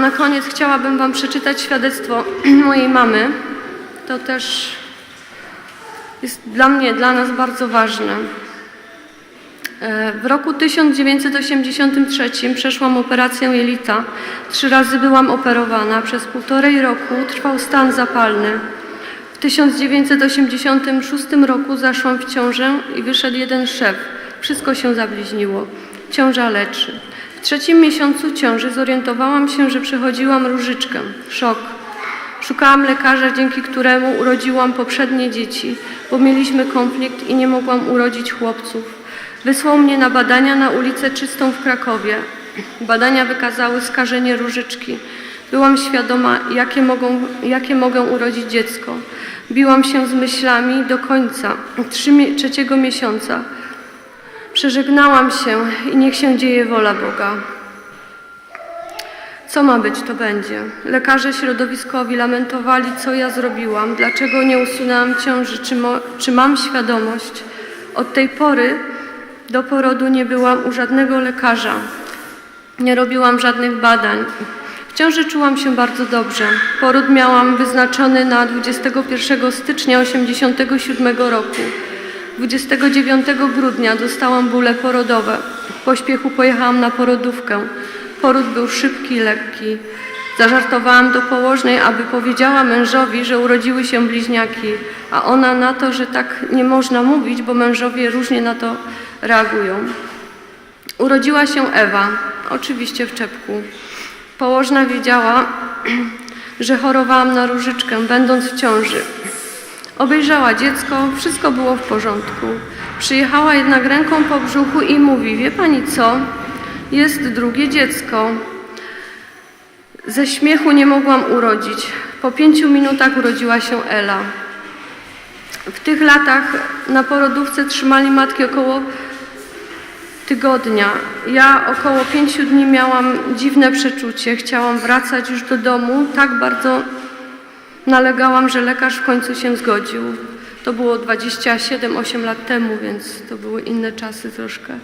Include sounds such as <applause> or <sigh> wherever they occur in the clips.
Na koniec chciałabym Wam przeczytać świadectwo <clears throat> mojej mamy. To też jest dla mnie, dla nas bardzo ważne. E, W roku 1983 przeszłam operację jelita. Trzy razy byłam operowana. Przez półtorej roku trwał stan zapalny. W 1986 roku zaszłam w ciążę i wyszedł jeden szef. Wszystko się zabliźniło. Ciąża leczy. W trzecim miesiącu ciąży zorientowałam się, że przechodziłam różyczkę. Szok. Szukałam lekarza, dzięki któremu urodziłam poprzednie dzieci, bo mieliśmy konflikt i nie mogłam urodzić chłopców. Wysłał mnie na badania na ulicę Czystą w Krakowie. Badania wykazały skażenie różyczki. Byłam świadoma, jakie, mogą, jakie mogę urodzić dziecko. Biłam się z myślami do końca, trzeciego miesiąca. Przeżegnałam się i niech się dzieje wola Boga. Co ma być, to będzie. Lekarze środowiskowi lamentowali, co ja zrobiłam, dlaczego nie usunęłam ciąży, czy, czy mam świadomość. Od tej pory do porodu nie byłam u żadnego lekarza. Nie robiłam żadnych badań. W ciąży czułam się bardzo dobrze. Poród miałam wyznaczony na 21 stycznia 1987 roku. 29 grudnia dostałam bóle porodowe. W pośpiechu pojechałam na porodówkę. Poród był szybki, lekki. Zażartowałam do położnej, aby powiedziała mężowi, że urodziły się bliźniaki, a ona na to, że tak nie można mówić, bo mężowie różnie na to reagują. Urodziła się Ewa, oczywiście w czepku. Położna wiedziała, <clears throat> że chorowałam na różyczkę, będąc w ciąży. Obejrzała dziecko, wszystko było w porządku. Przyjechała jednak ręką po brzuchu i mówi: Wie pani co? Jest drugie dziecko. Ze śmiechu nie mogłam urodzić. Po pięciu minutach urodziła się Ela. W tych latach na porodówce trzymali matki około tygodnia. Ja około pięciu dni miałam dziwne przeczucie. Chciałam wracać już do domu. Tak bardzo nalegałam, że lekarz w końcu się zgodził. To było 27-8 lat temu, więc to były inne czasy troszkę.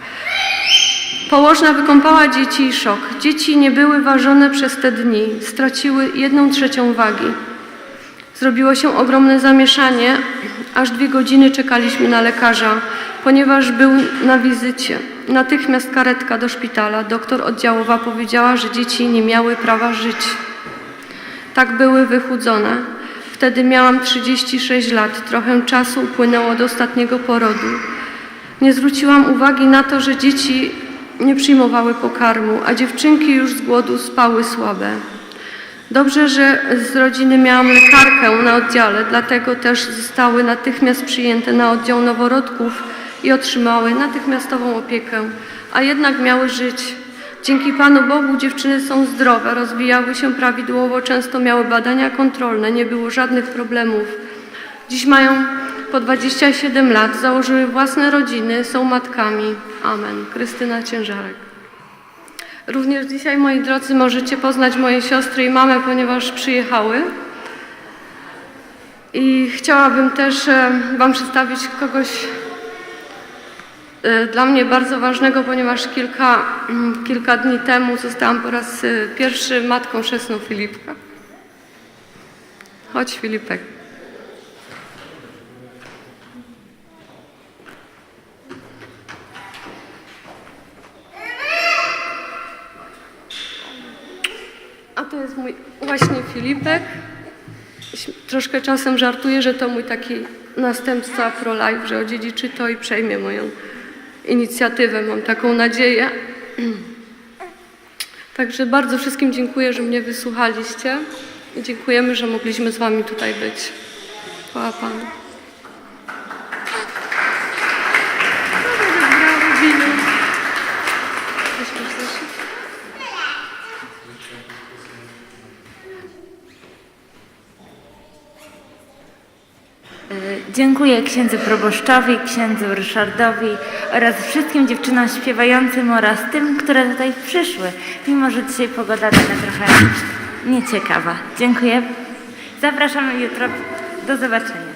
Położna wykąpała dzieci i szok. Dzieci nie były ważone przez te dni. Straciły jedną trzecią wagi. Zrobiło się ogromne zamieszanie. Aż dwie godziny czekaliśmy na lekarza, ponieważ był na wizycie. Natychmiast karetka do szpitala. Doktor oddziałowa powiedziała, że dzieci nie miały prawa żyć. Tak były wychudzone. Wtedy miałam 36 lat. Trochę czasu upłynęło do ostatniego porodu. Nie zwróciłam uwagi na to, że dzieci nie przyjmowały pokarmu, a dziewczynki już z głodu spały słabe. Dobrze, że z rodziny miałam lekarkę na oddziale, dlatego też zostały natychmiast przyjęte na oddział noworodków i otrzymały natychmiastową opiekę, a jednak miały żyć. Dzięki Panu Bogu dziewczyny są zdrowe, rozwijały się prawidłowo, często miały badania kontrolne, nie było żadnych problemów. Dziś mają po 27 lat, założyły własne rodziny, są matkami. Amen. Krystyna Ciężarek. Również dzisiaj, moi drodzy, możecie poznać moje siostry i mamę, ponieważ przyjechały. I chciałabym też Wam przedstawić kogoś dla mnie bardzo ważnego, ponieważ kilka, mm, kilka dni temu zostałam po raz e, pierwszy matką chrzestną Filipka. Chodź, Filipek. A to jest mój właśnie Filipek. Troszkę czasem żartuję, że to mój taki następca pro-life, że odziedziczy to i przejmie moją inicjatywę. Mam taką nadzieję. <clears throat> Także bardzo wszystkim dziękuję, że mnie wysłuchaliście i dziękujemy, że mogliśmy z Wami tutaj być. Chwała Panu. Dziękuję księdzu proboszczowi, księdzu Ryszardowi oraz wszystkim dziewczynom śpiewającym oraz tym, które tutaj przyszły, mimo że dzisiaj pogoda taka trochę nieciekawa. Dziękuję. Zapraszamy jutro. Do zobaczenia.